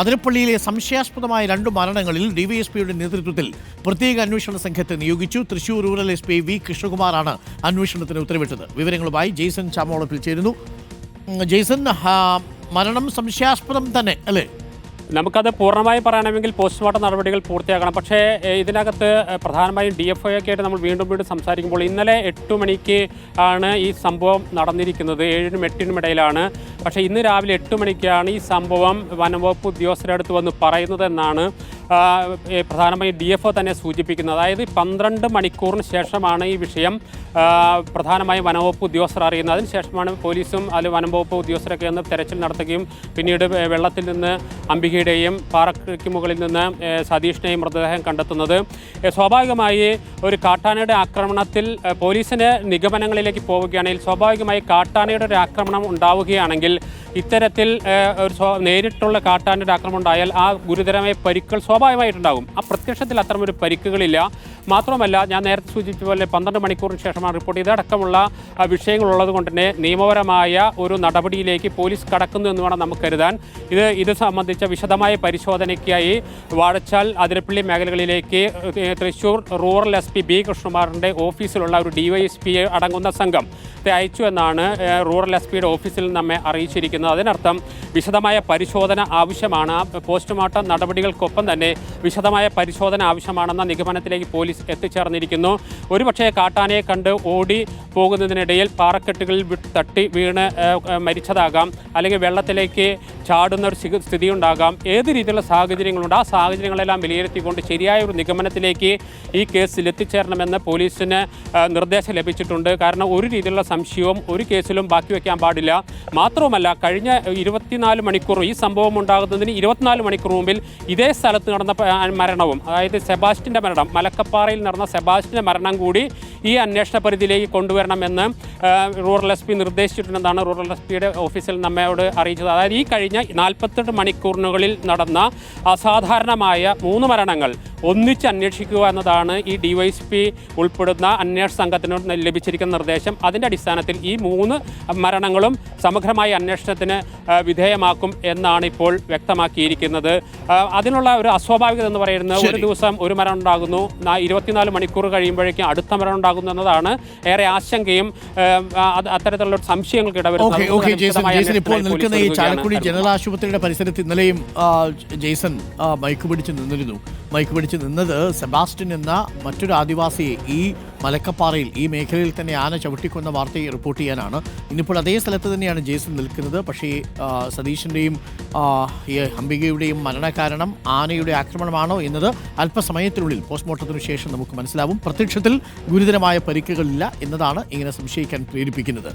അതിരപ്പള്ളിയിലെ സംശയാസ്പദമായ രണ്ട് മരണങ്ങളിൽ ഡിവൈഎസ്പിയുടെ നേതൃത്വത്തിൽ പ്രത്യേക അന്വേഷണ സംഘത്തെ നിയോഗിച്ചു. Thrissur rural S P V കൃഷ്ണകുമാറാണ് അന്വേഷണത്തിന് ഉത്തരവിട്ടത്. വിവരങ്ങളുമായി ജെയ്സൺ ചാമോളപ്പിൽ ചേരുന്നു. ജെയ്സൺ മരണം സംശയാസ്പദം തന്നെ അല്ലേ? നമുക്കത് പൂർണമായും പറയണമെങ്കിൽ പോസ്റ്റ്മോർട്ടം നടപടികൾ പൂർത്തിയാക്കണം പക്ഷേ ഇതിനകത്ത് പ്രധാനമായും ഡി എഫ് ഐ ഒക്കെ ആയിട്ട് നമ്മൾ വീണ്ടും വീണ്ടും സംസാരിക്കുമ്പോൾ ഇന്നലെ എട്ട് മണിക്ക് ആണ് ഈ സംഭവം നടന്നിരിക്കുന്നത്. ഏഴിനും എട്ടിനും ഇടയിലാണ് പക്ഷേ ഇന്ന് രാവിലെ എട്ട് മണിക്കാണ് ഈ സംഭവം വനംവകുപ്പ് ഉദ്യോഗസ്ഥരെ അടുത്ത് വന്ന് പറയുന്നത് എന്നാണ് ആ, എ, പ്രധാനമായും ഡി എഫ് തന്നെ സൂചിപ്പിക്കുന്നത്. അതായത് പന്ത്രണ്ട് മണിക്കൂറിന് ശേഷമാണ് ഈ വിഷയം പ്രധാനമായും വനംവകുപ്പ് ഉദ്യോഗസ്ഥർ അറിയുന്നത്. അതിന് ശേഷമാണ് പോലീസും അതിൽ വനംവകുപ്പ് ഉദ്യോഗസ്ഥരൊക്കെ ഒന്ന് തെരച്ചിൽ നടത്തുകയും പിന്നീട് വെള്ളത്തിൽ നിന്ന് അംബികയുടെയും പാറക്കു മുകളിൽ നിന്ന് സതീഷിനെയും മൃതദേഹം കണ്ടെത്തുന്നത്. സ്വാഭാവികമായി ഒരു കാട്ടാനയുടെ ആക്രമണത്തിൽ പോലീസിന്റെ നിഗമനങ്ങളിലേക്ക് പോവുകയാണെങ്കിൽ സ്വാഭാവികമായി കാട്ടാനയുടെ ഒരു ആക്രമണം ഉണ്ടാവുകയാണെങ്കിൽ ഇത്തരത്തിൽ ഒരു നേരിട്ടുള്ള കാട്ടാനയുടെ ആക്രമണം ഉണ്ടായാൽ ആ ഗുരുതരമായ പരിക്കുകൾ സ്വാഭാവികമായിട്ടുണ്ടാകും. ആ പ്രത്യക്ഷത്തിൽ അത്തരമൊരു പരിക്കുകളില്ല. മാത്രമല്ല ഞാൻ നേരത്തെ സൂചിപ്പിച്ച പോലെ പന്ത്രണ്ട് മണിക്കൂറിന് ശേഷമാണ് റിപ്പോർട്ട് ഇതടക്കമുള്ള വിഷയങ്ങളുള്ളത് കൊണ്ട് തന്നെ നിയമപരമായ ഒരു നടപടിയിലേക്ക് പോലീസ് കടക്കുന്നു എന്ന് വേണം നമുക്ക് കരുതാൻ. ഇത് ഇത് സംബന്ധിച്ച വിശദമായ പരിശോധനയ്ക്കായി വാഴച്ചാൽ അതിരപ്പള്ളി മേഖലകളിലേക്ക് Thrissur rural S P B കൃഷ്ണകുമാറിന്റെ ഓഫീസിലുള്ള ഒരു ഡിവൈഎസ് പി അടങ്ങുന്ന സംഘം ഇത് അയച്ചു എന്നാണ് റൂറൽ എസ് പിയുടെ ഓഫീസിൽ നമ്മെ അറിയിച്ചിരിക്കുന്നത്. അതിനർത്ഥം വിശദമായ പരിശോധന ആവശ്യമാണ്. പോസ്റ്റ്മോർട്ടം നടപടികൾക്കൊപ്പം തന്നെ വിശദമായ പരിശോധന ആവശ്യമാണെന്ന നിഗമനത്തിലേക്ക് പോലീസ് എത്തിച്ചേർന്നിരിക്കുന്നു. ഒരുപക്ഷേ കാട്ടാനയെ കണ്ട് ഓടി പോകുന്നതിനിടയിൽ പാറക്കെട്ടുകളിൽ തട്ടി വീണ് മരിച്ചതാകാം. അല്ലെങ്കിൽ വെള്ളത്തിലേക്ക് ചാടുന്ന ഒരു സ്ഥിതി- സ്ഥിതിയുണ്ടാകാം. ഏത് രീതിയിലുള്ള സാഹചര്യങ്ങളുണ്ട്? ആ സാഹചര്യങ്ങളെല്ലാം വിലയിരുത്തിക്കൊണ്ട് ശരിയായ ഒരു നിഗമനത്തിലേക്ക് ഈ കേസിൽ എത്തിച്ചേരണമെന്ന് പോലീസിന് നിർദ്ദേശം ലഭിച്ചിട്ടുണ്ട്. കാരണം ഒരു രീതിയിലുള്ള സംശയവും ഒരു കേസിലും ബാക്കി വയ്ക്കാൻ പാടില്ല. മാത്രവുമല്ല കഴിഞ്ഞ ഇരുപത്തിനാല് മണിക്കൂർ ഈ സംഭവം ഉണ്ടാകുന്നതിന് ഇരുപത്തിനാല് മണിക്കൂർ മുമ്പിൽ ഇതേ സ്ഥലത്ത് നടന്ന മരണവും അതായത് സെബാസ്റ്റിന്റെ മരണം മലക്കപ്പാറയിൽ നടന്ന സെബാസ്റ്റിന്റെ മരണം കൂടി ഈ അന്വേഷണ പരിധിയിലേക്ക് കൊണ്ടുവരണമെന്ന് റൂറൽ എസ് പി നിർദ്ദേശിച്ചിട്ടുണ്ടെന്നാണ് റൂറൽ എസ് പിയുടെ ഓഫീസിൽ നമ്മയോട് അറിയിച്ചത്. അതായത് ഈ കഴിഞ്ഞ നാൽപ്പത്തെട്ട് മണിക്കൂറിനുകളിൽ നടന്ന അസാധാരണമായ മൂന്ന് മരണങ്ങൾ ഒന്നിച്ച് അന്വേഷിക്കുക എന്നതാണ് ഈ ഡിവൈഎസ്പി ഉൾപ്പെടുന്ന അന്വേഷണ സംഘത്തിനോട് ലഭിച്ചിരിക്കുന്ന നിർദ്ദേശം. അതിന്റെ അടിസ്ഥാനത്തിൽ ഈ മൂന്ന് മരണങ്ങളും സമഗ്രമായ അന്വേഷണത്തിന് വിധേയമാക്കും എന്നാണ് ഇപ്പോൾ വ്യക്തമാക്കിയിരിക്കുന്നത്. അതിനുള്ള ഒരു അസ്വാഭാവികത എന്ന് പറയുന്നത് ഒരു ദിവസം ഒരു മരണം ഉണ്ടാകുന്നു. ഇരുപത്തിനാല് മണിക്കൂർ കഴിയുമ്പോഴേക്കും അടുത്ത മരണം ഉണ്ടാകുന്നു എന്നതാണ് ഏറെ ആശങ്കയും അത്തരത്തിലുള്ള സംശയങ്ങൾക്ക് ഇടവരുന്നത്. ഇപ്പോൾ നിൽക്കുന്ന ഈ ചാലക്കുടി. ജനറൽ ആശുപത്രിയുടെ പരിസരത്ത് ഇന്നലെയും ജെയ്സൺ മയക്കുപിടിച്ച് മയക്ക് നിന്നിരുന്നു. മയക്ക് പിടിച്ച് നിന്നത് സെബാസ്റ്റ്യൻ എന്ന മറ്റൊരു ആദിവാസിയെ ഈ മലക്കപ്പാറയിൽ ഈ മേഖലയിൽ തന്നെ ആന ചവിട്ടിക്കൊന്ന വാർത്തയെ റിപ്പോർട്ട് ചെയ്യാനാണ്. ഇന്നിപ്പോൾ അതേ സ്ഥലത്ത് തന്നെയാണ് ജെയ്സൺ നിൽക്കുന്നത്. പക്ഷേ സതീഷിന്റെയും ഈ അംബികയുടെയും മരണകാരണം ആനയുടെ ആക്രമണമാണോ എന്നത് അല്പസമയത്തിനുള്ളിൽ പോസ്റ്റ്മോർട്ടത്തിനു ശേഷം നമുക്ക് മനസ്സിലാവും. പ്രത്യക്ഷത്തിൽ ഗുരുതരമായ പരിക്കുകളില്ല എന്നതാണ് ഇങ്ങനെ സംശയിക്കാൻ പ്രേരിപ്പിക്കുന്നത്.